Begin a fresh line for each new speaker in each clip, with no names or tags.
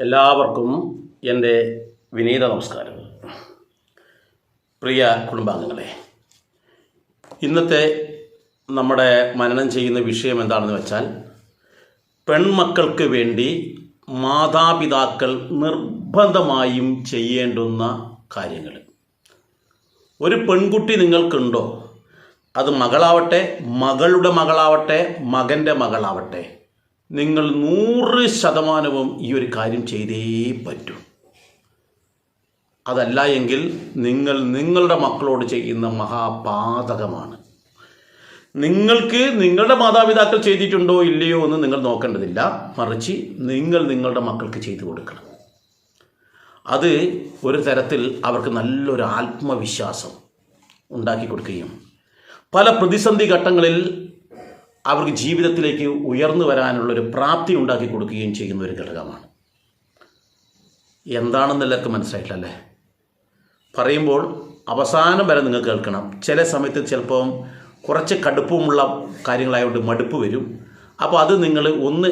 എല്ലാവർക്കും എന്റെ വിനീത നമസ്കാരം പ്രിയ കുടുംബാംഗങ്ങളെ ഇന്നത്തെ നമ്മുടെ മനനം ചെയ്യുന്ന വിഷയം എന്താണെന്ന് വെച്ചാൽ പെൺമക്കൾക്ക് വേണ്ടി മാതാപിതാക്കൾ നിർബന്ധമായും ചെയ്യേണ്ടുന്ന കാര്യങ്ങൾ. ഒരു പെൺകുട്ടി നിങ്ങൾക്കുണ്ടോ? അത് മകളാവട്ടെ മകളുടെ മകളാവട്ടെ മകന്റെ മകളാവട്ടെ നിങ്ങൾ നൂറ് ശതമാനവും ഈ ഒരു കാര്യം ചെയ്തേ പറ്റൂ. അതല്ല എങ്കിൽ നിങ്ങൾ നിങ്ങളുടെ മക്കളോട് ചെയ്യുന്ന മഹാപാതകമാണ്. നിങ്ങൾക്ക് നിങ്ങളുടെ മാതാപിതാക്കൾ ചെയ്തിട്ടുണ്ടോ ഇല്ലയോ എന്ന് നിങ്ങൾ നോക്കേണ്ടതില്ല. മറിച്ച് നിങ്ങൾ നിങ്ങളുടെ മക്കൾക്ക് ചെയ്തു കൊടുക്കണം. അത് ഒരു തരത്തിൽ അവർക്ക് നല്ലൊരു ആത്മവിശ്വാസം ഉണ്ടാക്കി കൊടുക്കുകയും പല പ്രതിസന്ധി ഘട്ടങ്ങളിൽ അവർക്ക് ജീവിതത്തിലേക്ക് ഉയർന്നു വരാനുള്ളൊരു പ്രാപ്തി ഉണ്ടാക്കി കൊടുക്കുകയും ചെയ്യുന്ന ഒരു ഘടകമാണ്. എന്താണെന്ന് എല്ലാവർക്കും മനസ്സിലായിട്ടല്ലേ പറയുമ്പോൾ അവസാനം വരെ നിങ്ങൾ കേൾക്കണം. ചില സമയത്ത് ചിലപ്പം കുറച്ച് കടുപ്പമുള്ള കാര്യങ്ങളായതുകൊണ്ട് മടുപ്പ് വരും. അപ്പോൾ അത് നിങ്ങൾ ഒന്ന്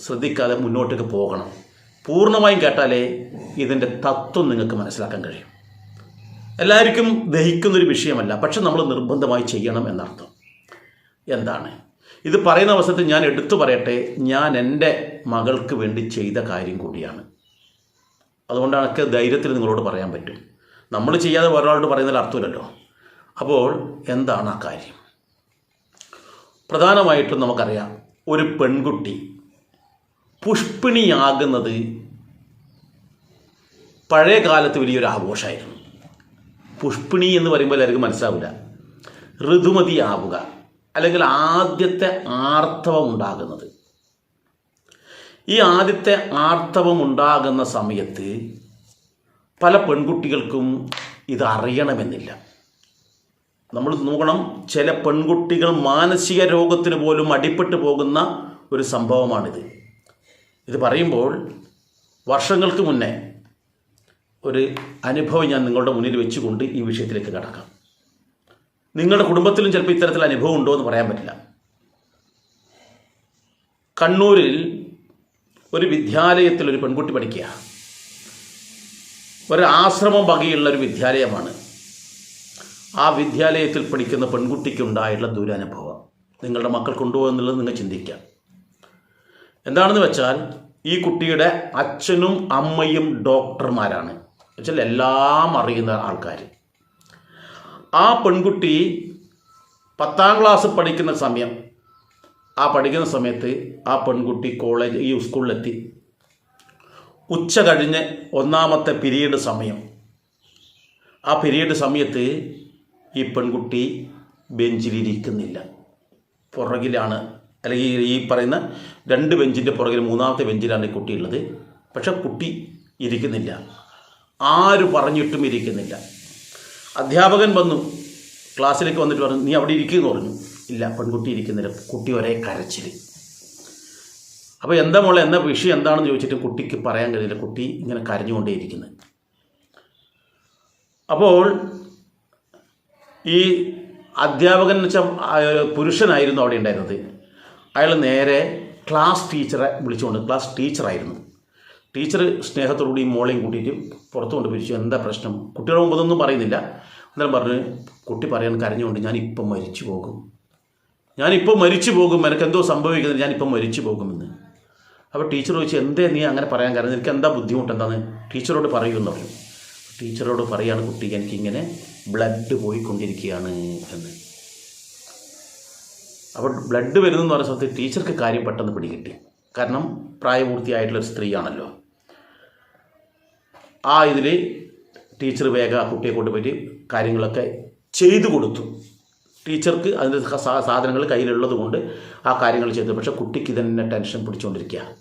ശ്രദ്ധിക്കാതെ മുന്നോട്ടേക്ക് പോകണം. പൂർണമായും കേട്ടാലേ ഇതിന്റെ തത്വം നിങ്ങൾക്ക് മനസ്സിലാക്കാൻ കഴിയും. എല്ലാവർക്കും ദഹിക്കുന്നൊരു വിഷയമല്ല. പക്ഷെ നമ്മൾ നിർബന്ധമായി ചെയ്യണം എന്നർത്ഥം. എന്താണ്? ഇത് പറയുന്ന അവസരത്തിൽ ഞാൻ എടുത്തു പറയട്ടെ ഞാൻ എന്റെ മകൾക്ക് വേണ്ടി ചെയ്ത കാര്യം കൂടിയാണ്. അതുകൊണ്ടാണ് ഒക്കെ ധൈര്യത്തിൽ നിങ്ങളോട് പറയാൻ പറ്റും. നമ്മൾ ചെയ്യാതെ ഒരാളോട് പറയുന്നതിൽ അർത്ഥമില്ലല്ലോ. അപ്പോൾ എന്താണ് ആ കാര്യം? പ്രധാനമായിട്ടും നമുക്കറിയാം ഒരു പെൺകുട്ടി പുഷ്പിണിയാകുന്നത് പഴയ കാലത്ത് വലിയൊരു ആഘോഷമായിരുന്നു. പുഷ്പിണി എന്ന് പറയുമ്പോൾ എല്ലാവർക്കും മനസ്സിലാവില്ല. ഋതുമതി ആവുക അല്ലെങ്കിൽ ആദ്യത്തെ ആർത്തവം ഉണ്ടാകുന്നത് ഈ ആദ്യത്തെ ആർത്തവം ഉണ്ടാകുന്ന സമയത്ത് പല പെൺകുട്ടികൾക്കും ഇത് അറിയണമെന്നില്ല നമ്മൾ നോക്കണം ചില പെൺകുട്ടികൾ മാനസിക രോഗത്തിന് പോലും അടിപ്പെട്ടു പോകുന്ന ഒരു സംഭവമാണിത്. ഇത് പറയുമ്പോൾ വർഷങ്ങൾക്ക് മുന്നേ ഒരു അനുഭവം ഞാൻ നിങ്ങളുടെ മുന്നിൽ വെച്ചുകൊണ്ട് ഈ വിഷയത്തിലേക്ക് കടക്കാം. നിങ്ങളുടെ കുടുംബത്തിലും ചിലപ്പോൾ ഇത്തരത്തിൽ അനുഭവം ഉണ്ടോ എന്ന് പറയാൻ പറ്റില്ല. കണ്ണൂരിൽ ഒരു വിദ്യാലയത്തിൽ ഒരു പെൺകുട്ടി പഠിക്കുക. ഒരു ആശ്രമം വകയുള്ള ഒരു വിദ്യാലയമാണ്. ആ വിദ്യാലയത്തിൽ പഠിക്കുന്ന പെൺകുട്ടിക്ക് ഉണ്ടായിട്ടുള്ള ദുരനുഭവം. നിങ്ങളുടെ മക്കൾക്കുണ്ടോ എന്നുള്ളത് നിങ്ങൾ ചിന്തിക്കാം എന്താണെന്ന് വെച്ചാൽ ഈ കുട്ടിയുടെ അച്ഛനും അമ്മയും ഡോക്ടർമാരാണ്. വെച്ചാൽ എല്ലാം അറിയുന്ന ആൾക്കാർ ആ പെൺകുട്ടി പത്താം ക്ലാസ് പഠിക്കുന്ന സമയം ആ പഠിക്കുന്ന സമയത്ത് ആ പെൺകുട്ടി കോളേജ് ഈ സ്കൂളിലെത്തി. ഉച്ച കഴിഞ്ഞ് ഒന്നാമത്തെ പിരീഡ് സമയം. ആ പിരീഡ് സമയത്ത് ഈ പെൺകുട്ടി ബെഞ്ചിലിരിക്കുന്നില്ല. പുറകിലാണ് അല്ലെങ്കിൽ ഈ പറയുന്ന രണ്ട് ബെഞ്ചിന്റെ പുറകിൽ മൂന്നാമത്തെ ബെഞ്ചിലാണ് ഈ കുട്ടി ഉള്ളത്. പക്ഷെ കുട്ടി ഇരിക്കുന്നില്ല. ആര് പറഞ്ഞിട്ടും ഇരിക്കുന്നില്ല. അധ്യാപകൻ വന്നു. ക്ലാസ്സിലേക്ക് വന്നിട്ട് പറഞ്ഞു നീ അവിടെ ഇരിക്കുമെന്ന് പറഞ്ഞു. ഇല്ല പെൺകുട്ടി ഇരിക്കുന്നില്ല. കുട്ടി ഒരേ കരച്ചിൽ അപ്പോൾ എന്താ മോളെ എന്താ വിഷയം? എന്താണെന്ന് ചോദിച്ചിട്ട് കുട്ടിക്ക് പറയാൻ കഴിയില്ല. കുട്ടി ഇങ്ങനെ കരഞ്ഞുകൊണ്ടേയിരിക്കുന്നത് അപ്പോൾ ഈ അധ്യാപകൻ എന്ന് വെച്ചാൽ പുരുഷനായിരുന്നു അവിടെ ഉണ്ടായിരുന്നത്. അയാൾ നേരെ ക്ലാസ് ടീച്ചറെ വിളിച്ചുകൊണ്ട് ക്ലാസ് ടീച്ചറായിരുന്നു. ടീച്ചർ സ്നേഹത്തോടുകൂടി മോളെയും കൂട്ടിയിട്ട് പുറത്തു കൊണ്ട് പിരിച്ചു എന്താ പ്രശ്നം? കുട്ടികളുടെ മുമ്പതൊന്നും പറയുന്നില്ല. അന്നേരം പറഞ്ഞ് കുട്ടി പറയാൻ കരഞ്ഞുകൊണ്ട് ഞാനിപ്പം മരിച്ചു പോകും. ഞാനിപ്പോൾ മരിച്ചു പോകും. എനിക്ക് എന്തോ സംഭവിക്കുന്നത് ഞാനിപ്പം മരിച്ചു പോകുമെന്ന്. അപ്പോൾ ടീച്ചർ ചോദിച്ചു എന്തേ നീ അങ്ങനെ പറയാൻ കാരണം നിനക്ക് എന്താ ബുദ്ധിമുട്ട് എന്താന്ന് ടീച്ചറോട് പറയുമെന്ന് പറഞ്ഞു. ടീച്ചറോട് പറയാണ് കുട്ടി എനിക്കിങ്ങനെ ബ്ലഡ് പോയിക്കൊണ്ടിരിക്കുകയാണ് എന്ന്. അപ്പോൾ ബ്ലഡ് വരുന്നെന്ന് പറഞ്ഞ സമയത്ത് ടീച്ചർക്ക് കാര്യം പെട്ടെന്ന് പിടികിട്ടി. കാരണം പ്രായപൂർത്തിയായിട്ടുള്ളൊരു സ്ത്രീയാണല്ലോ. ആ ഇതിൽ ടീച്ചർ വേഗം ആ കുട്ടിയെ കൊണ്ടുപോയിട്ട് കാര്യങ്ങളൊക്കെ ചെയ്തു കൊടുത്തു. ടീച്ചർക്ക് അതിന്റെ സാധനങ്ങൾ കയ്യിലുള്ളത് കൊണ്ട് ആ കാര്യങ്ങൾ ചെയ്തു. പക്ഷേ കുട്ടിക്ക് തന്നെ ടെൻഷൻ പിടിച്ചുകൊണ്ടിരിക്കുക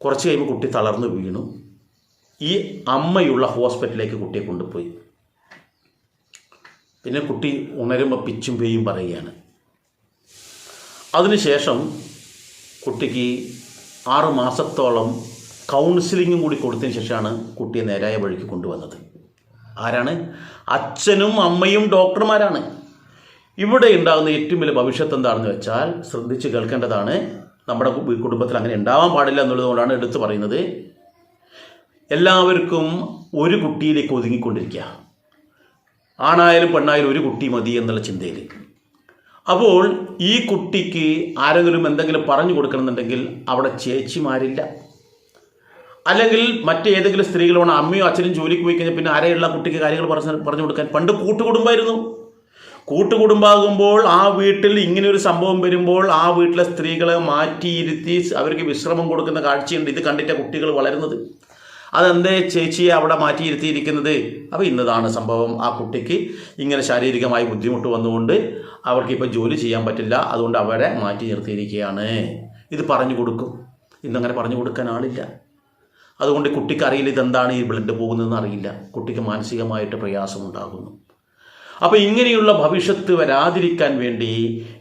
കുറച്ച് കഴിയുമ്പോൾ കുട്ടി തളർന്നു വീണു. ഈ അമ്മയുള്ള ഹോസ്പിറ്റലിലേക്ക് കുട്ടിയെ കൊണ്ടുപോയി. പിന്നെ കുട്ടി ഉണരുമ്പോൾ പിച്ചും പേയും പറയുകയാണ്. അതിനുശേഷം കുട്ടിക്ക് ആറ് മാസത്തോളം കൗൺസിലിങ്ങും കൂടി കൊടുത്തതിന് ശേഷമാണ് കുട്ടിയെ നേരായ വഴിക്ക് കൊണ്ടുവന്നത്. ആരാണ്? അച്ഛനും അമ്മയും ഡോക്ടർമാരാണ്. ഇവിടെ ഉണ്ടാകുന്ന ഏറ്റവും വലിയ ഭവിഷ്യത്ത് എന്താണെന്ന് വെച്ചാൽ ശ്രദ്ധിച്ച് കേൾക്കേണ്ടതാണ്. നമ്മുടെ കുടുംബത്തിൽ അങ്ങനെ ഉണ്ടാവാൻ പാടില്ല എന്നുള്ളതുകൊണ്ടാണ് എടുത്തു പറയുന്നത്. എല്ലാവർക്കും ഒരു കുട്ടിയിലേക്ക് ഒതുങ്ങിക്കൊണ്ടിരിക്കുക. ആണായാലും പെണ്ണായാലും ഒരു കുട്ടി മതി എന്നുള്ള ചിന്തയിൽ. അപ്പോൾ ഈ കുട്ടിക്ക് ആരെങ്കിലും എന്തെങ്കിലും പറഞ്ഞു കൊടുക്കണമെന്നുണ്ടെങ്കിൽ അവിടെ ചേച്ചിമാരില്ല. അല്ലെങ്കിൽ മറ്റേതെങ്കിലും സ്ത്രീകളോട് അമ്മയോ അച്ഛനും ജോലിക്ക് പോയി കഴിഞ്ഞാൽ പിന്നെ ആരെയുള്ള കുട്ടിക്ക് കാര്യങ്ങൾ പറഞ്ഞ് പറഞ്ഞു കൊടുക്കാൻ. പണ്ട് കൂട്ടുകുടുംബമായിരുന്നു കൂട്ടുകുടുംബാകുമ്പോൾ ആ വീട്ടിൽ ഇങ്ങനെ ഒരു സംഭവം വരുമ്പോൾ ആ വീട്ടിലെ സ്ത്രീകളെ മാറ്റിയിരുത്തി അവർക്ക് വിശ്രമം കൊടുക്കുന്ന കാഴ്ചയുണ്ട്. ഇത് കണ്ടിട്ട് കുട്ടികൾ വളരുന്നത്. അതെന്തേ ചേച്ചിയെ അവിടെ മാറ്റിയിരുത്തിയിരിക്കുന്നത് അപ്പോൾ ഇന്നതാണ് സംഭവം. ആ കുട്ടിക്ക് ഇങ്ങനെ ശാരീരികമായി ബുദ്ധിമുട്ട് വന്നുകൊണ്ട് അവർക്ക് ഇപ്പോൾ ജോലി ചെയ്യാൻ പറ്റില്ല. അതുകൊണ്ട് അവരെ മാറ്റി നിർത്തിയിരിക്കുകയാണ്. ഇത് പറഞ്ഞു കൊടുക്കും. ഇന്നങ്ങനെ പറഞ്ഞു കൊടുക്കാൻ ആളില്ല. അതുകൊണ്ട് കുട്ടിക്ക് അറിയില്ല ഇതെന്താണ് ഈ ബ്ലഡ് പോകുന്നതെന്ന് അറിയില്ല. കുട്ടിക്ക് മാനസികമായിട്ട് പ്രയാസമുണ്ടാകുന്നു. അപ്പോൾ ഇങ്ങനെയുള്ള ഭവിഷ്യത്ത് വരാതിരിക്കാൻ വേണ്ടി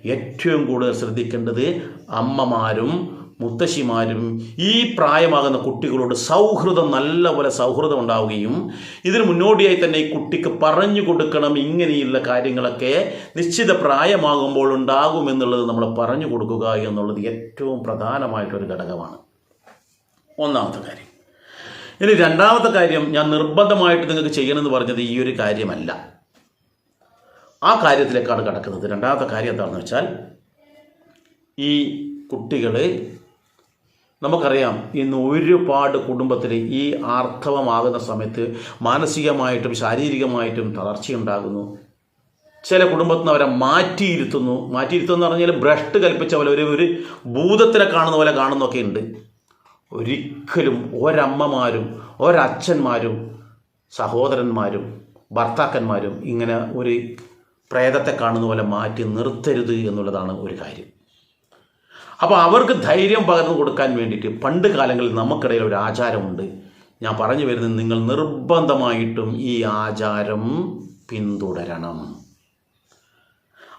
ഏറ്റവും കൂടുതൽ ശ്രദ്ധിക്കേണ്ടത് അമ്മമാരും മുത്തശ്ശിമാരും ഈ പ്രായമാകുന്ന കുട്ടികളോട് സൗഹൃദം നല്ലപോലെ സൗഹൃദം ഉണ്ടാവുകയും ഇതിന് മുന്നോടിയായി തന്നെ ഈ കുട്ടിക്ക് പറഞ്ഞു കൊടുക്കണം ഇങ്ങനെയുള്ള കാര്യങ്ങളൊക്കെ നിശ്ചിത പ്രായമാകുമ്പോൾ ഉണ്ടാകുമെന്നുള്ളത് നമ്മൾ പറഞ്ഞു കൊടുക്കുക എന്നുള്ളത് ഏറ്റവും പ്രധാനമായിട്ടൊരു ഘടകമാണ്. ഒന്നാമത്തെ കാര്യം. ഇനി രണ്ടാമത്തെ കാര്യം ഞാൻ നിർബന്ധമായിട്ട് നിങ്ങൾക്ക് ചെയ്യണമെന്ന് പറഞ്ഞത് ഈ ഒരു കാര്യമല്ല. ആ കാര്യത്തിലേക്കാണ് കിടക്കുന്നത്. രണ്ടാമത്തെ കാര്യം എന്താണെന്ന് വെച്ചാൽ ഈ കുട്ടികൾ നമുക്കറിയാം ഇന്ന് ഒരുപാട് കുടുംബത്തിൽ ഈ ആർത്തവമാകുന്ന സമയത്ത് മാനസികമായിട്ടും ശാരീരികമായിട്ടും തളർച്ചയുണ്ടാകുന്നു. ചില കുടുംബത്തിൽ നിന്ന് അവരെ മാറ്റിയിരുത്തുന്നു. മാറ്റിയിരുത്തുന്നു പറഞ്ഞാൽ ഭ്രഷ്ട് കൽപ്പിച്ച പോലെ ഒരു ഒരു ഭൂതത്തിനെ കാണുന്ന പോലെ കാണുന്നൊക്കെ ഉണ്ട്. ഒരിക്കലും ഒരമ്മമാരും ഒരച്ഛന്മാരും സഹോദരന്മാരും ഭർത്താക്കന്മാരും ഇങ്ങനെ ഒരു പ്രേതത്തെ കാണുന്ന പോലെ മാറ്റി നിർത്തരുത് എന്നുള്ളതാണ് ഒരു കാര്യം. അപ്പോൾ അവർക്ക് ധൈര്യം പകർന്നു കൊടുക്കാൻ വേണ്ടിയിട്ട് പണ്ട് കാലങ്ങളിൽ നമുക്കിടയിൽ ഒരു ആചാരമുണ്ട്. ഞാൻ പറഞ്ഞു വരുന്നത് നിങ്ങൾ നിർബന്ധമായിട്ടും ഈ ആചാരം പിന്തുടരണം.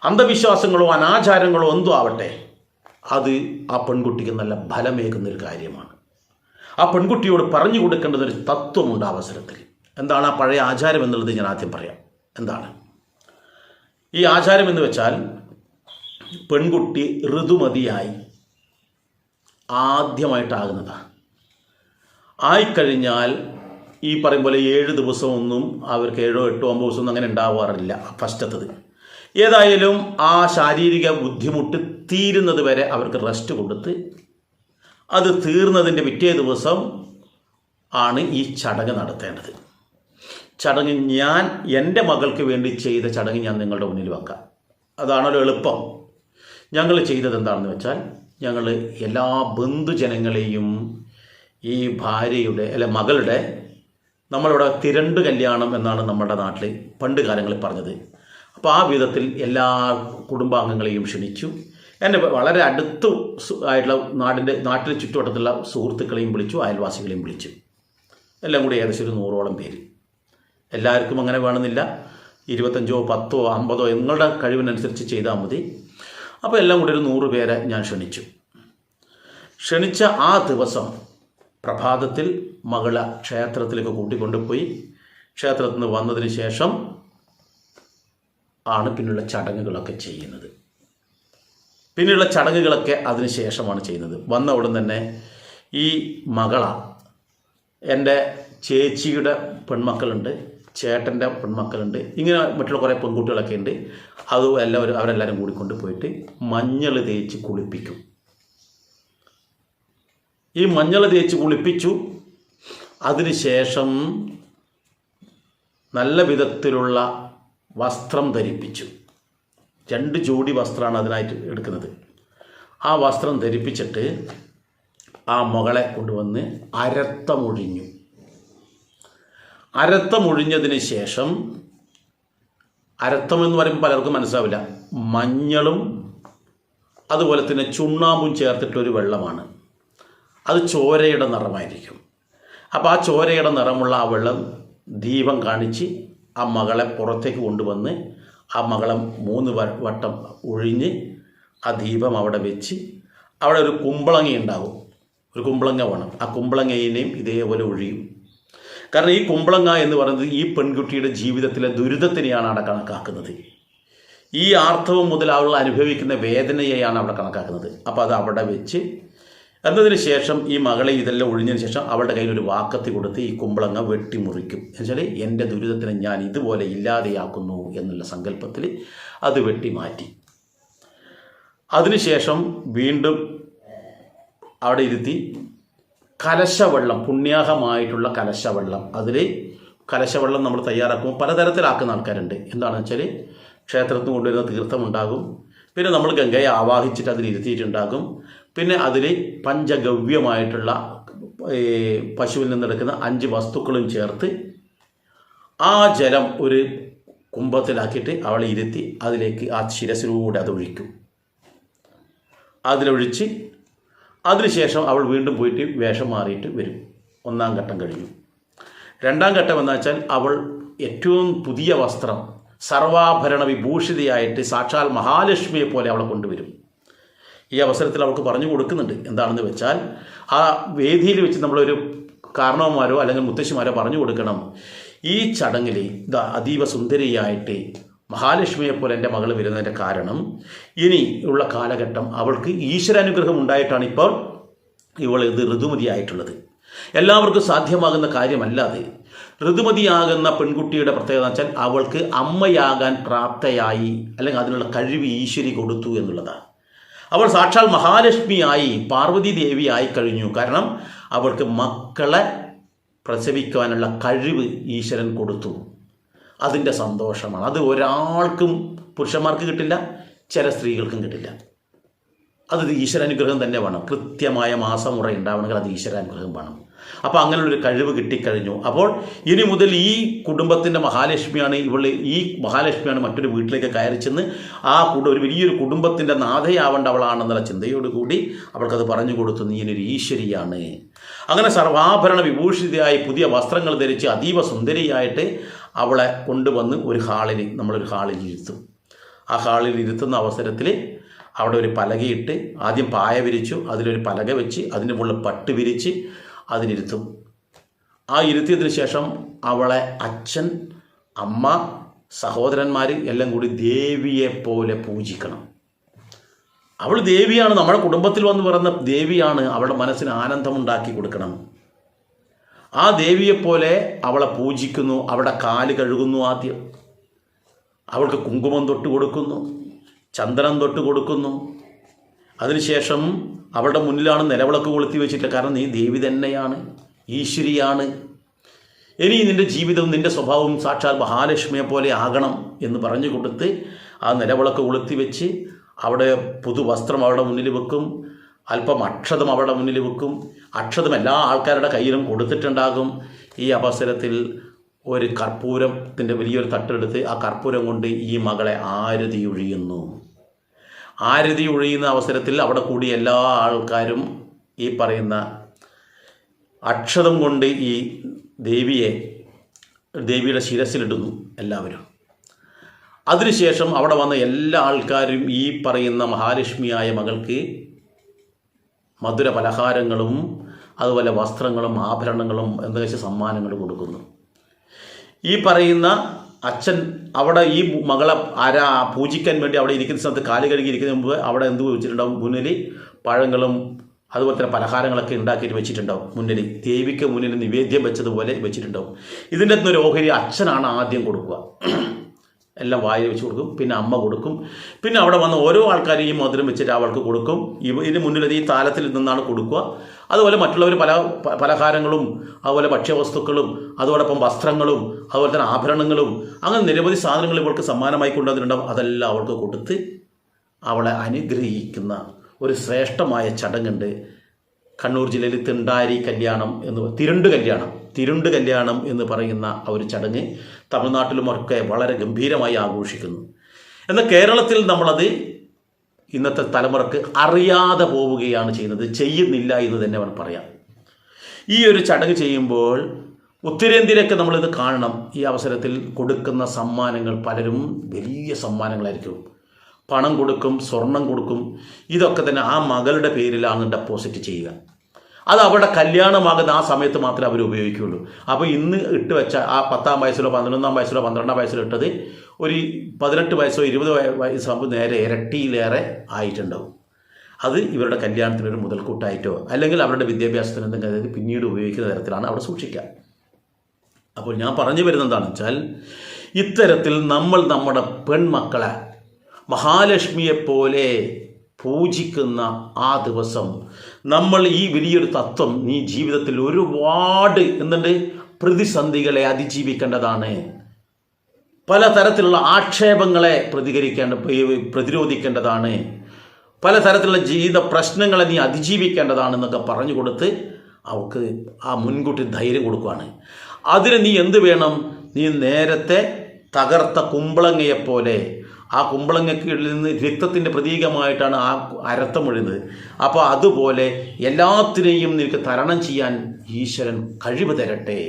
അന്ധവിശ്വാസങ്ങളോ അനാചാരങ്ങളോ എന്തോ ആവട്ടെ അത് ആ പെൺകുട്ടിക്ക് നല്ല ഫലമേകുന്ന ഒരു കാര്യമാണ്. ആ പെൺകുട്ടിയോട് പറഞ്ഞു കൊടുക്കേണ്ടത് ഒരു തത്വമുണ്ട് അവസരത്തിൽ. എന്താണ് ആ പഴയ ആചാരം എന്നുള്ളത് ഞാൻ ആദ്യം പറയാം. എന്താണ്? ഈ ആചാരം എന്ന് വെച്ചാൽ പെൺകുട്ടി ഋതുമതിയായി ആദ്യമായിട്ടാകുന്നതാണ്. ആയിക്കഴിഞ്ഞാൽ ഈ പറയും പോലെ ഏഴ് ദിവസമൊന്നും അവർക്ക് ഏഴോ എട്ടോ ഒമ്പത് ദിവസമൊന്നും അങ്ങനെ ഉണ്ടാവാറില്ല ഫസ്റ്റത്തത്. ഏതായാലും ആ ശാരീരിക ബുദ്ധിമുട്ട് തീരുന്നത് വരെ അവർക്ക് റെസ്റ്റ് കൊടുത്ത് അത് തീർന്നതിന്റെ പിറ്റേ ദിവസം ആണ് ഈ ചടങ്ങ് നടത്തേണ്ടത്. ചടങ്ങ് ഞാൻ എന്റെ മകൾക്ക് വേണ്ടി ചെയ്ത ചടങ്ങ് ഞാൻ നിങ്ങളുടെ മുന്നിൽ വെക്കാം. അതാണല്ലോ എളുപ്പം. ഞങ്ങൾ ചെയ്തത് എന്താണെന്ന് വെച്ചാൽ ഞങ്ങൾ എല്ലാ ബന്ധുജനങ്ങളെയും ഈ ഭാര്യയുടെ അല്ലെ മകളുടെ നമ്മളിവിടെ തിരണ്ട് കല്യാണം എന്നാണ് നമ്മുടെ നാട്ടിൽ പണ്ട് കാലങ്ങളിൽ പറഞ്ഞത്. അപ്പോൾ ആ വിധത്തിൽ എല്ലാ കുടുംബാംഗങ്ങളെയും ക്ഷണിച്ചു. എന്റെ വളരെ അടുത്ത് ആയിട്ടുള്ള നാടിന്റെ നാട്ടിലെ ചുറ്റുവട്ടത്തുള്ള സുഹൃത്തുക്കളെയും വിളിച്ചു അയൽവാസികളെയും വിളിച്ചു. എല്ലാം കൂടി ഏകദേശം ഒരു നൂറോളം പേര്. എല്ലാവർക്കും അങ്ങനെ വേണമെന്നില്ല. ഇരുപത്തഞ്ചോ പത്തോ അമ്പതോ നിങ്ങളുടെ കഴിവിനനുസരിച്ച് ചെയ്താൽ മതി. അപ്പോൾ എല്ലാം കൂടി ഒരു നൂറ് പേരെ ഞാൻ ക്ഷണിച്ചു. ക്ഷണിച്ച ആ ദിവസം പ്രഭാതത്തിൽ മകള ക്ഷേത്രത്തിലേക്ക് കൂട്ടിക്കൊണ്ടുപോയി. ക്ഷേത്രത്തിൽ നിന്ന് വന്നതിന് ശേഷം ആണ് പിന്നുള്ള ചടങ്ങുകളൊക്കെ ചെയ്യുന്നത്. പിന്നെയുള്ള ചടങ്ങുകളൊക്കെ അതിന് ശേഷമാണ് ചെയ്യുന്നത്. വന്ന ഉടൻ തന്നെ ഈ മകള എന്റെ ചേച്ചിയുടെ പെൺമക്കളുണ്ട് ചേട്ടന്റെ പെൺമക്കളുണ്ട് ഇങ്ങനെ മറ്റുള്ള കുറേ പെൺകുട്ടികളൊക്കെ ഉണ്ട്. അത് എല്ലാവരും അവരെല്ലാവരും കൂടി കൊണ്ടുപോയിട്ട് മഞ്ഞൾ തേച്ച് കുളിപ്പിക്കും. ഈ മഞ്ഞൾ തേച്ച് കുളിപ്പിച്ചു. അതിനുശേഷം നല്ല വിധത്തിലുള്ള വസ്ത്രം ധരിപ്പിച്ചു. രണ്ട് ജോഡി വസ്ത്രമാണ് അതിനായിട്ട് എടുക്കുന്നത്. ആ വസ്ത്രം ധരിപ്പിച്ചിട്ട് ആ മകളെ കൊണ്ടുവന്ന് അരത്തമൊഴിഞ്ഞു. അരത്തമൊഴിഞ്ഞതിന് ശേഷം അരത്തം എന്ന് പറയുമ്പോൾ പലർക്കും മനസ്സിലാവില്ല. മഞ്ഞളും അതുപോലെ തന്നെ ചുണ്ണാമ്പും ചേർത്തിട്ടൊരു വെള്ളമാണ്. അത് ചോരയുടെ നിറമായിരിക്കും. അപ്പോൾ ആ ചോരയുടെ നിറമുള്ള ആ വെള്ളം ദീപം കാണിച്ച് ആ മകളെ പുറത്തേക്ക് കൊണ്ടുവന്ന് ആ മകളം മൂന്ന് വട്ടം ഒഴിഞ്ഞ് ആ ദീപം അവിടെ വെച്ച് അവിടെ ഒരു കുമ്പളങ്ങ ഉണ്ടാവും. ഒരു കുമ്പളങ്ങ വേണം. ആ കുമ്പളങ്ങയിനെയും ഇതേപോലെ ഒഴിയും കാരണം ഈ കുമ്പളങ്ങ എന്ന് പറയുന്നത് ഈ പെൺകുട്ടിയുടെ ജീവിതത്തിലെ ദുരിതത്തിനെയാണ് അവിടെ കണക്കാക്കുന്നത്. ഈ ആർത്തവം മുതൽ അവൾ അനുഭവിക്കുന്ന വേദനയെയാണ് അവിടെ കണക്കാക്കുന്നത്. അപ്പോൾ അത് അവിടെ വെച്ച് എന്നതിന് ശേഷം ഈ മകളെ ഇതെല്ലാം ഒഴിഞ്ഞതിന് ശേഷം അവളുടെ കയ്യിൽ ഒരു വാക്കത്തി കൊടുത്ത് ഈ കുമ്പളങ്ങ വെട്ടിമുറിക്കും. എന്നുവെച്ചാൽ എന്റെ ദുരിതത്തിനെ ഞാൻ ഇതുപോലെ ഇല്ലാതെയാക്കുന്നു എന്നുള്ള സങ്കല്പത്തിൽ അത് വെട്ടി മാറ്റി അതിനുശേഷം വീണ്ടും അവിടെ ഇരുത്തി കലശവെള്ളം പുണ്യാഹമായിട്ടുള്ള കലശവെള്ളം. അതിൽ കലശവെള്ളം നമ്മൾ തയ്യാറാക്കുമ്പോൾ പലതരത്തിലാക്കുന്ന ആൾക്കാരുണ്ട്. എന്താണെന്ന് വെച്ചാൽ ക്ഷേത്രത്തിൽ നിന്ന് കൊണ്ടുവരുന്ന തീർത്ഥമുണ്ടാകും. പിന്നെ നമ്മൾ ഗംഗയെ ആവാഹിച്ചിട്ട് അതിൽ ഇരുത്തിയിട്ടുണ്ടാകും പിന്നെ അതിൽ പഞ്ചഗവ്യമായിട്ടുള്ള പശുവിൽ നിന്നെടുക്കുന്ന അഞ്ച് വസ്തുക്കളും ചേർത്ത് ആ ജലം ഒരു കുംഭത്തിലാക്കിയിട്ട് അവളെ ഇരുത്തി അതിലേക്ക് ആ ശിരസിലൂടെ അത് ഒഴിക്കും. അതിലൊഴിച്ച് അതിനുശേഷം അവൾ വീണ്ടും പോയിട്ട് വേഷം മാറിയിട്ട് വരും. ഒന്നാം ഘട്ടം കഴിഞ്ഞു. രണ്ടാം ഘട്ടം എന്ന് വെച്ചാൽ അവൾ ഏറ്റവും പുതിയ വസ്ത്രം സർവാഭരണ വിഭൂഷിതയായിട്ട് സാക്ഷാൽ മഹാലക്ഷ്മിയെ പോലെ അവളെ കൊണ്ടുവരും. ഈ അവസരത്തിൽ അവർക്ക് പറഞ്ഞു കൊടുക്കുന്നുണ്ട്. എന്താണെന്ന് വെച്ചാൽ ആ വേദിയിൽ വെച്ച് നമ്മളൊരു കാരണവന്മാരോ അല്ലെങ്കിൽ മുത്തശ്ശിമാരോ പറഞ്ഞു കൊടുക്കണം. ഈ ചടങ്ങിൽ ഇതാ അതീവ സുന്ദരിയായിട്ട് മഹാലക്ഷ്മിയെ പോലെ എന്റെ മകൾ വരുന്നതിന്റെ കാരണം ഇനി ഉള്ള കാലഘട്ടം അവൾക്ക് ഈശ്വരാനുഗ്രഹം ഉണ്ടായിട്ടാണ് ഇപ്പോൾ ഇവൾ ഇത് ഋതുമതിയായിട്ടുള്ളത്. എല്ലാവർക്കും സാധ്യമാകുന്ന കാര്യമല്ലാതെ ഋതുമതിയാകുന്ന പെൺകുട്ടിയുടെ പ്രത്യേകത എന്ന് വെച്ചാൽ അവൾക്ക് അമ്മയാകാൻ പ്രാപ്തയായി അല്ലെങ്കിൽ അതിനുള്ള കഴിവ് ഈശ്വരി കൊടുത്തു എന്നുള്ളതാണ്. അവൾ സാക്ഷാൽ മഹാലക്ഷ്മിയായി പാർവതി ദേവിയായി കഴിഞ്ഞു. കാരണം അവൾക്ക് മക്കളെ പ്രസവിക്കുവാനുള്ള കഴിവ് ഈശ്വരൻ കൊടുത്തു. അതിന്റെ സന്തോഷമാണ്. അത് ഒരാൾക്കും പുരുഷന്മാർക്ക് കിട്ടില്ല ചില സ്ത്രീകൾക്കും കിട്ടില്ല. അത് ഈശ്വരാനുഗ്രഹം തന്നെ വേണം. കൃത്യമായ മാസമുറ ഉണ്ടാവണമെങ്കിൽ അത് ഈശ്വരാനുഗ്രഹം വേണം. അപ്പോൾ അങ്ങനെ അങ്ങനെയുള്ളൊരു കഴിവ് കിട്ടിക്കഴിഞ്ഞു. അപ്പോൾ ഇനി മുതൽ ഈ കുടുംബത്തിന്റെ മഹാലക്ഷ്മിയാണ് ഇവൾ ഈ മഹാലക്ഷ്മിയാണ് മറ്റൊരു വീട്ടിലേക്ക് കയറി ചെന്ന് ആ കുട ഒരു വലിയൊരു കുടുംബത്തിന്റെ നാഥയാവേണ്ട അവളാണെന്നുള്ള ചിന്തയോടുകൂടി അവൾക്കത് പറഞ്ഞു കൊടുത്തു. നീ ഇനിയൊരു ഈശ്വരിയാണ്. അങ്ങനെ സർവാഭരണ വിഭൂഷിതയായി പുതിയ വസ്ത്രങ്ങൾ ധരിച്ച് അതീവ സുന്ദരിയായിട്ട് അവളെ കൊണ്ടുവന്ന് ഒരു ഹാളിൽ നമ്മളൊരു ഹാളിൽ ഇരുത്തും. ആ ഹാളിൽ ഇരുത്തുന്ന അവസരത്തിൽ അവിടെ ഒരു പലകയിട്ട് ആദ്യം പായ വിരിച്ചു അതിലൊരു പലക വെച്ച് അതിന്റെ മുകളിൽ പട്ട് വിരിച്ച് അതിലിരുത്തും ആ ഇരുത്തിയതിന് ശേഷം അവളെ അച്ഛൻ അമ്മ സഹോദരന്മാർ എല്ലാം കൂടി ദേവിയെ പോലെ പൂജിക്കണം. അവൾ ദേവിയാണ് നമ്മുടെ കുടുംബത്തിൽ വന്ന് പിറന്ന ദേവിയാണ് അവളുടെ മനസ്സിന് ആനന്ദമുണ്ടാക്കി കൊടുക്കണം. ആ ദേവിയെപ്പോലെ അവളെ പൂജിക്കുന്നു അവളുടെ കാൽ കഴുകുന്നു ആദ്യം. അവൾക്ക് കുങ്കുമം തൊട്ട് കൊടുക്കുന്നു ചന്ദനം തൊട്ട് കൊടുക്കുന്നു. അതിനുശേഷം അവളുടെ മുന്നിലാണ് നിലവിളക്ക് കൊളുത്തി വെച്ചിട്ട് കാരണം നീ ദേവി തന്നെയാണ് ഈശ്വരിയാണ്. ഇനി നിന്റെ ജീവിതവും നിന്റെ സ്വഭാവവും സാക്ഷാൽ മഹാലക്ഷ്മിയെ പോലെ ആകണം എന്ന് പറഞ്ഞു കൊടുത്ത് ആ നിലവിളക്ക് കൊളുത്തി വെച്ച് അവിടെ പുതുവസ്ത്രം അവളുടെ മുന്നിൽ വെക്കും അല്പം അക്ഷതം അവളുടെ മുന്നിൽ വെക്കും. അക്ഷതം എല്ലാ ആൾക്കാരുടെ കയ്യിലും കൊടുത്തിട്ടുണ്ടാകും. ഈ അവസരത്തിൽ ഒരു കർപ്പൂരത്തിന്റെ വലിയൊരു തട്ടെടുത്ത് ആ കർപ്പൂരം കൊണ്ട് ഈ മകളെ ആരതി ഒഴിയുന്നു. ആരതി ഒഴിയുന്ന അവസരത്തിൽ അവിടെ കൂടി എല്ലാ ആൾക്കാരും ഈ പറയുന്ന അക്ഷതം കൊണ്ട് ഈ ദേവിയെ ദേവിയുടെ ശിരസിലിടുന്നു എല്ലാവരും. അതിനുശേഷം അവിടെ വന്ന എല്ലാ ആൾക്കാരും ഈ പറയുന്ന മഹാലക്ഷ്മിയായ മകൾക്ക് മധുര പലഹാരങ്ങളും അതുപോലെ വസ്ത്രങ്ങളും ആഭരണങ്ങളും എന്താ വെച്ചാൽ സമ്മാനങ്ങൾ കൊടുക്കുന്നു. ഈ പറയുന്ന അച്ഛൻ അവിടെ ഈ മകളെ ആരാ പൂജിക്കാൻ വേണ്ടി അവിടെ ഇരിക്കുന്ന സ്ഥലത്ത് കാൽ കഴുകി മുമ്പ് അവിടെ എന്ത് വെച്ചിട്ടുണ്ടാവും? മുന്നിൽ പഴങ്ങളും അതുപോലെ തന്നെ പലഹാരങ്ങളൊക്കെ ഉണ്ടാക്കിയിട്ട് വെച്ചിട്ടുണ്ടാവും. മുന്നിൽ ദേവിക്ക് മുന്നിൽ നിവേദ്യം വെച്ചതുപോലെ വെച്ചിട്ടുണ്ടാവും. ഇതിന്റെ അകത്ത് ഒരു ഓഹരി അച്ഛനാണ് ആദ്യം കൊടുക്കുക. എല്ലാം വായിൽ വെച്ച് കൊടുക്കും. പിന്നെ അമ്മ കൊടുക്കും. പിന്നെ അവിടെ വന്ന ഓരോ ആൾക്കാരും ഈ മധുരം വെച്ചിട്ട് അവൾക്ക് കൊടുക്കും. ഇതിന് മുന്നിൽ ഈ താലത്തിൽ നിന്നാണ് കൊടുക്കുക. അതുപോലെ മറ്റുള്ളവർ പല പലഹാരങ്ങളും അതുപോലെ ഭക്ഷ്യവസ്തുക്കളും അതോടൊപ്പം വസ്ത്രങ്ങളും അതുപോലെ തന്നെ ആഭരണങ്ങളും അങ്ങനെ നിരവധി സാധനങ്ങൾ ഇവൾക്ക് സമ്മാനമായി കൊണ്ടുവന്നിട്ടുണ്ടാവും. അതെല്ലാം അവൾക്ക് കൊടുത്ത് അവളെ അനുഗ്രഹിക്കുന്ന ഒരു ശ്രേഷ്ഠമായ ചടങ്ങുണ്ട്. കണ്ണൂർ ജില്ലയിൽ തിണ്ടാരി കല്യാണം എന്ന് തിരുണ്ട് കല്യാണം തിരുണ്ട് കല്യാണം എന്ന് പറയുന്ന ആ ഒരു ചടങ്ങ് തമിഴ്നാട്ടിലുമൊക്കെ വളരെ ഗംഭീരമായി ആഘോഷിക്കുന്നു. എന്നാൽ കേരളത്തിൽ നമ്മളത് ഇന്നത്തെ തലമുറയ്ക്ക് അറിയാതെ പോവുകയാണ് ചെയ്യുന്നത്. ചെയ്യുന്നില്ല എന്ന് തന്നെ വേണം പറയാം. ഈ ഒരു ചടങ്ങ് ചെയ്യുമ്പോൾ ഉത്തരേന്ത്യയിലൊക്കെ നമ്മളിത് കാണണം. ഈ അവസരത്തിൽ കൊടുക്കുന്ന സമ്മാനങ്ങൾ പലരും വലിയ സമ്മാനങ്ങളായിരിക്കും. പണം കൊടുക്കും സ്വർണം കൊടുക്കും. ഇതൊക്കെ തന്നെ ആ മകളുടെ പേരിലാണ് ഡെപ്പോസിറ്റ് ചെയ്യുക. അത് അവിടെ കല്യാണമാകുന്ന ആ സമയത്ത് മാത്രമേ അവർ ഉപയോഗിക്കുകയുള്ളൂ അപ്പോൾ ഇന്ന് ഇട്ട് വെച്ച ആ പത്താം വയസ്സിലോ പതിനൊന്നാം വയസ്സിലോ പന്ത്രണ്ടാം വയസ്സിലോ ഇട്ടത് ഒരു പതിനെട്ട് വയസ്സോ ഇരുപത് വയ- വയസ്സാകുമ്പോൾ നേരെ ഇരട്ടിയിലേറെ ആയിട്ടുണ്ടാവും. അത് ഇവരുടെ കല്യാണത്തിനൊരു മുതൽക്കൂട്ടായിട്ടോ അല്ലെങ്കിൽ അവരുടെ വിദ്യാഭ്യാസത്തിന് എന്തെങ്കിലും പിന്നീട് ഉപയോഗിക്കുന്ന തരത്തിലാണ് അവിടെ സൂക്ഷിക്കുക. അപ്പോൾ ഞാൻ പറഞ്ഞു വരുന്നത് എന്താണെന്ന് വെച്ചാൽ ഇത്തരത്തിൽ നമ്മൾ നമ്മുടെ പെൺമക്കളെ മഹാലക്ഷ്മിയെപ്പോലെ പൂജിക്കുന്ന ആ ദിവസം നമ്മൾ ഈ വലിയൊരു തത്വം നീ ജീവിതത്തിൽ ഒരുപാട് എന്തുണ്ട്? പ്രതിസന്ധികളെ അതിജീവിക്കേണ്ടതാണ്. പലതരത്തിലുള്ള ആക്ഷേപങ്ങളെ പ്രതികരിക്കേണ്ട പ്രതിരോധിക്കേണ്ടതാണ്. പലതരത്തിലുള്ള ജീവിത പ്രശ്നങ്ങളെ നീ അതിജീവിക്കേണ്ടതാണെന്നൊക്കെ പറഞ്ഞു കൊടുത്ത് അവൾക്ക് ആ മുൻകൂട്ടി ധൈര്യം കൊടുക്കുകയാണ് അതിന് നീ എന്ത് വേണം? നീ നേരത്തെ തകർത്ത കുമ്പളങ്ങയെപ്പോലെ ആ കുമ്പളങ്ങയ്ക്കിൽ നിന്ന് രക്തത്തിന്റെ പ്രതീകമായിട്ടാണ് ആ അരത്തം ഒഴുന്നത് അപ്പോൾ അതുപോലെ എല്ലാത്തിനെയും നിനക്ക് തരണം ചെയ്യാൻ ഈശ്വരൻ കഴിവ് തരട്ടെ.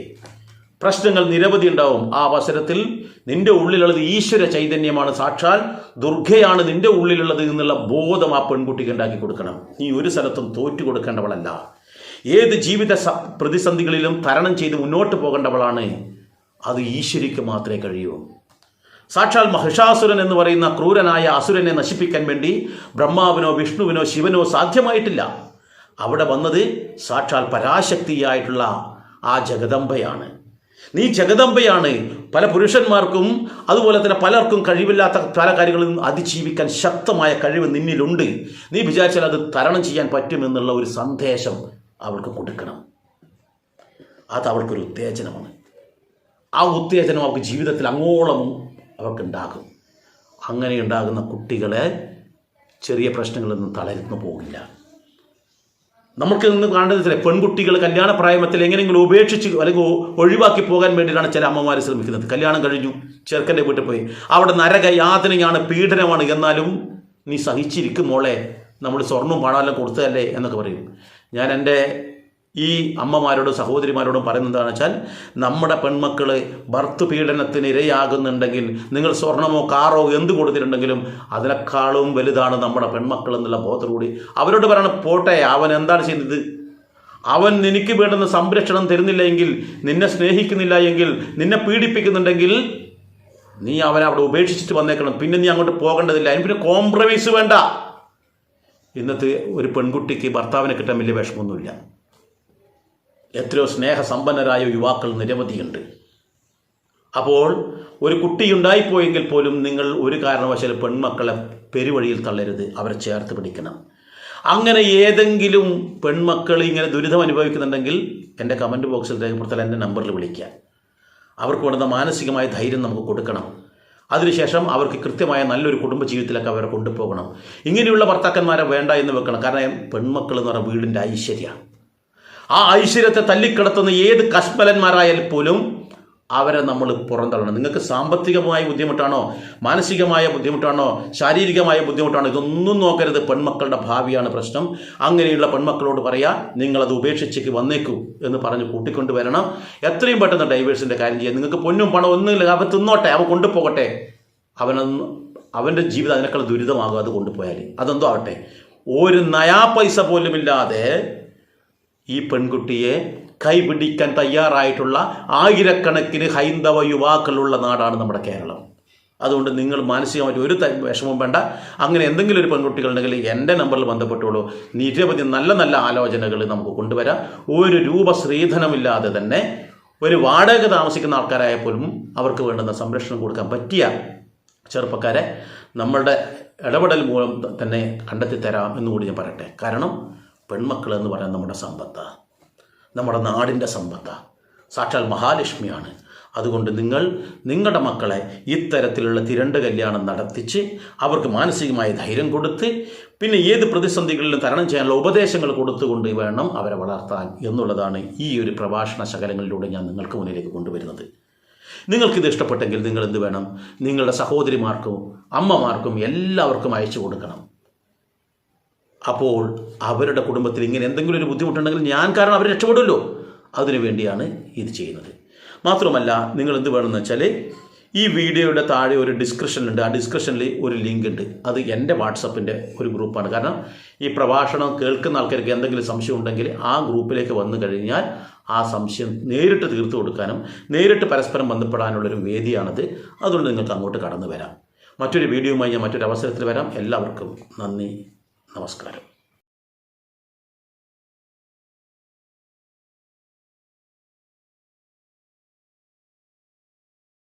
പ്രശ്നങ്ങൾ നിരവധി ഉണ്ടാവും. ആ അവസരത്തിൽ നിന്റെ ഉള്ളിലുള്ളത് ഈശ്വര ചൈതന്യമാണ്. സാക്ഷാൽ ദുർഗയാണ് നിന്റെ ഉള്ളിലുള്ളത് എന്നുള്ള ബോധം ആ പെൺകുട്ടിക്ക് ഉണ്ടാക്കി കൊടുക്കണം. നീ ഒരു സ്ഥലത്തും തോറ്റു കൊടുക്കേണ്ടവളല്ല. ഏത് ജീവിത പ്രതിസന്ധികളിലും തരണം ചെയ്ത് മുന്നോട്ട് പോകേണ്ടവളാണ്. അത് ഈശ്വരിക്ക് മാത്രമേ കഴിയൂ. സാക്ഷാൽ മഹിഷാസുരൻ എന്ന് പറയുന്ന ക്രൂരനായ അസുരനെ നശിപ്പിക്കാൻ വേണ്ടി ബ്രഹ്മാവിനോ വിഷ്ണുവിനോ ശിവനോ സാധ്യമായിട്ടില്ല. അവിടെ വന്നത് സാക്ഷാൽ പരാശക്തിയായിട്ടുള്ള ആ ജഗദംബയാണ്. നീ ജഗദമ്പയാണ് പല പുരുഷന്മാർക്കും അതുപോലെ തന്നെ പലർക്കും കഴിവില്ലാത്ത പല കാര്യങ്ങളും അതിജീവിക്കാൻ ശക്തമായ കഴിവ് നിന്നിലുണ്ട്. നീ വിചാരിച്ചാൽ അത് തരണം ചെയ്യാൻ പറ്റുമെന്നുള്ള ഒരു സന്ദേശം അവൾക്ക് കൊടുക്കണം. അത് അവൾക്കൊരു ഉത്തേജനമാണ്. ആ ഉത്തേജനം അവൾക്ക് ജീവിതത്തിൽ അങ്ങോളം അവർക്ക് ഉണ്ടാകും അങ്ങനെ ഉണ്ടാകുന്ന കുട്ടികളെ ചെറിയ പ്രശ്നങ്ങളിൽ പ്രശ്നങ്ങളൊന്നും തളരുന്നു പോകില്ല. നമുക്ക് നിന്ന് ചില പെൺകുട്ടികൾ കല്യാണ പ്രായമത്തിൽ എങ്ങനെയെങ്കിലും ഉപേക്ഷിച്ച് അല്ലെങ്കിൽ ഒഴിവാക്കി പോകാൻ വേണ്ടിയിട്ടാണ് ചില അമ്മമാർ ശ്രമിക്കുന്നത്. കല്യാണം കഴിഞ്ഞു ചെറുക്കന്റെ വീട്ടിൽ പോയി. അവിടെ നരക യാതനയാണ് പീഡനമാണ്. എന്നാലും നീ സഹിച്ചിരിക്കും മോളെ. നമ്മൾ സ്വർണവും പണമെല്ലാം കൊടുത്തതല്ലേ എന്നൊക്കെ പറയും. ഞാൻ എന്റെ ഈ അമ്മമാരോടും സഹോദരിമാരോടും പറയുന്നത് എന്താണെന്ന് വെച്ചാൽ നമ്മുടെ പെൺമക്കൾ ഭർത്തു പീഡനത്തിന് ഇരയാകുന്നുണ്ടെങ്കിൽ നിങ്ങൾ സ്വർണമോ കാറോ എന്ത് കൊടുത്തിട്ടുണ്ടെങ്കിലും അതിനേക്കാളും വലുതാണ് നമ്മുടെ പെൺമക്കൾ എന്നുള്ള ബോധത്തോടുകൂടി അവരോട് പറയണം പോട്ടെ അവൻ എന്താണ് ചെയ്യുന്നത്? അവൻ നിനക്ക് വേണ്ടുന്ന സംരക്ഷണം തരുന്നില്ല എങ്കിൽ നിന്നെ സ്നേഹിക്കുന്നില്ല എങ്കിൽ നിന്നെ പീഡിപ്പിക്കുന്നുണ്ടെങ്കിൽ നീ അവനെ അവിടെ ഉപേക്ഷിച്ചിട്ട് വന്നേക്കണം. പിന്നെ നീ അങ്ങോട്ട് പോകേണ്ടതില്ല. അതിന് പിന്നെ കോംപ്രമൈസ് വേണ്ട. ഇന്നത്തെ ഒരു പെൺകുട്ടിക്ക് ഭർത്താവിനെ കിട്ടാൻ വലിയ വിഷമമൊന്നുമില്ല. എത്രയോ സ്നേഹസമ്പന്നരായ യുവാക്കൾ നിരവധിയുണ്ട്. അപ്പോൾ ഒരു കുട്ടിയുണ്ടായിപ്പോയെങ്കിൽ പോലും നിങ്ങൾ ഒരു കാരണവശാലും പെൺമക്കളെ പെരുവഴിയിൽ തള്ളരുത് അവരെ ചേർത്ത് പിടിക്കണം. അങ്ങനെ ഏതെങ്കിലും പെൺമക്കൾ ഇങ്ങനെ ദുരിതം അനുഭവിക്കുന്നുണ്ടെങ്കിൽ എന്റെ കമന്റ് ബോക്സിൽ രേഖപ്പെടുത്താൻ എന്റെ നമ്പറിൽ വിളിക്കുക. അവർക്ക് വേണ്ടുന്ന മാനസികമായ ധൈര്യം നമുക്ക് കൊടുക്കണം. അതിനുശേഷം അവർക്ക് കൃത്യമായ നല്ലൊരു കുടുംബ ജീവിതത്തിലേക്ക് അവരെ കൊണ്ടുപോകണം. ഇങ്ങനെയുള്ള ഭർത്താക്കന്മാരെ വേണ്ട എന്ന് വെക്കണം. കാരണം പെൺമക്കൾ എന്ന് പറഞ്ഞാൽ വീടിന്റെ ഐശ്വര്യമാണ് ആ ഐശ്വര്യത്തെ തല്ലിക്കിടത്തുന്ന ഏത് കശ്മലന്മാരായാൽ പോലും അവരെ നമ്മൾ പുറന്തള്ളണം. നിങ്ങൾക്ക് സാമ്പത്തികമായ ബുദ്ധിമുട്ടാണോ? മാനസികമായ ബുദ്ധിമുട്ടാണോ? ശാരീരികമായ ബുദ്ധിമുട്ടാണോ? ഇതൊന്നും നോക്കരുത്. പെൺമക്കളുടെ ഭാവിയാണ് പ്രശ്നം. അങ്ങനെയുള്ള പെൺമക്കളോട് പറയാ നിങ്ങളത് ഉപേക്ഷിച്ചേക്ക് വന്നേക്കൂ എന്ന് പറഞ്ഞ് കൂട്ടിക്കൊണ്ട് വരണം എത്രയും പെട്ടെന്ന് ഡൈവേഴ്സിന്റെ കാര്യം ചെയ്യാം. നിങ്ങൾക്ക് പൊന്നും പണം ഒന്നുമില്ല. അവൻ തിന്നോട്ടെ. അവൻ കൊണ്ടുപോകട്ടെ. അവനൊന്ന് അവന്റെ ജീവിതം അതിനേക്കാൾ ദുരിതമാകും അത് കൊണ്ടുപോയാൽ അതെന്തോ ആവട്ടെ. ഒരു നയാ പൈസ പോലുമില്ലാതെ ഈ പെൺകുട്ടിയെ കൈപിടിക്കാൻ തയ്യാറായിട്ടുള്ള ആയിരക്കണക്കിന് ഹൈന്ദവ യുവാക്കളുള്ള നാടാണ് നമ്മുടെ കേരളം. അതുകൊണ്ട് നിങ്ങൾ മാനസികമായിട്ട് ഒരു വിഷമവും വേണ്ട. അങ്ങനെ എന്തെങ്കിലും ഒരു പെൺകുട്ടികളുണ്ടെങ്കിൽ എന്റെ നമ്പറിൽ ബന്ധപ്പെട്ടുള്ളൂ നിരവധി നല്ല നല്ല ആലോചനകൾ നമുക്ക് കൊണ്ടുവരാം. ഒരു രൂപ ശ്രീധനമില്ലാതെ തന്നെ ഒരു വാടക താമസിക്കുന്ന ആൾക്കാരായ പോലും അവർക്ക് വേണ്ടുന്ന സംരക്ഷണം കൊടുക്കാൻ പറ്റിയ ചെറുപ്പക്കാരെ നമ്മളുടെ ഇടപെടൽ മൂലം തന്നെ കണ്ടെത്തി തരാം എന്നുകൂടി ഞാൻ പറയട്ടെ. കാരണം പെൺമക്കൾ എന്ന് പറയുന്നത് നമ്മുടെ സമ്പത്താണ് നമ്മുടെ നാടിന്റെ സമ്പത്താണ് സാക്ഷാൽ മഹാലക്ഷ്മിയാണ്. അതുകൊണ്ട് നിങ്ങൾ നിങ്ങളുടെ മക്കളെ ഇത്തരത്തിലുള്ള തിരണ്ട് കല്യാണം നടത്തിച്ച് അവർക്ക് മാനസികമായ ധൈര്യം കൊടുത്ത് പിന്നെ ഏത് പ്രതിസന്ധികളിലും തരണം ചെയ്യാനുള്ള ഉപദേശങ്ങൾ കൊടുത്തുകൊണ്ട് വേണം അവരെ വളർത്താൻ എന്നുള്ളതാണ് ഈ ഒരു പ്രഭാഷണ ശകലങ്ങളിലൂടെ ഞാൻ നിങ്ങൾക്ക് മുന്നിലേക്ക് കൊണ്ടുവരുന്നത്. നിങ്ങൾക്കിത് ഇഷ്ടപ്പെട്ടെങ്കിൽ നിങ്ങൾ എന്ത് വേണം? നിങ്ങളുടെ സഹോദരിമാർക്കും അമ്മമാർക്കും എല്ലാവർക്കും അയച്ചു കൊടുക്കണം. അപ്പോൾ അവരുടെ കുടുംബത്തിൽ ഇങ്ങനെ എന്തെങ്കിലും ഒരു ബുദ്ധിമുട്ടുണ്ടെങ്കിൽ ഞാൻ കാരണം അവർ രക്ഷപ്പെടുമല്ലോ. അതിനു വേണ്ടിയാണ് ഇത് ചെയ്യുന്നത്. മാത്രമല്ല നിങ്ങൾ എന്ത് വേണമെന്ന് വെച്ചാൽ ഈ വീഡിയോയുടെ താഴെ ഒരു ഡിസ്ക്രിപ്ഷൻ ഉണ്ട്. ആ ഡിസ്ക്രിപ്ഷനിൽ ഒരു ലിങ്ക് ഉണ്ട്. അത് എന്റെ വാട്സപ്പിന്റെ ഒരു ഗ്രൂപ്പാണ്. കാരണം ഈ പ്രഭാഷണം കേൾക്കുന്ന ആൾക്കാർക്ക് എന്തെങ്കിലും സംശയം ഉണ്ടെങ്കിൽ ആ ഗ്രൂപ്പിലേക്ക് വന്നു കഴിഞ്ഞാൽ ആ സംശയം നേരിട്ട് തീർത്തു കൊടുക്കാനും നേരിട്ട് പരസ്പരം ബന്ധപ്പെടാനുള്ളൊരു വേദിയാണത്. അതുകൊണ്ട് നിങ്ങൾക്ക് അങ്ങോട്ട് കടന്നു വരാം. മറ്റൊരു വീഡിയോയുമായി ഞാൻ മറ്റൊരു അവസരത്തിൽ വരാം. എല്ലാവർക്കും നന്ദി. നമസ്കാരം.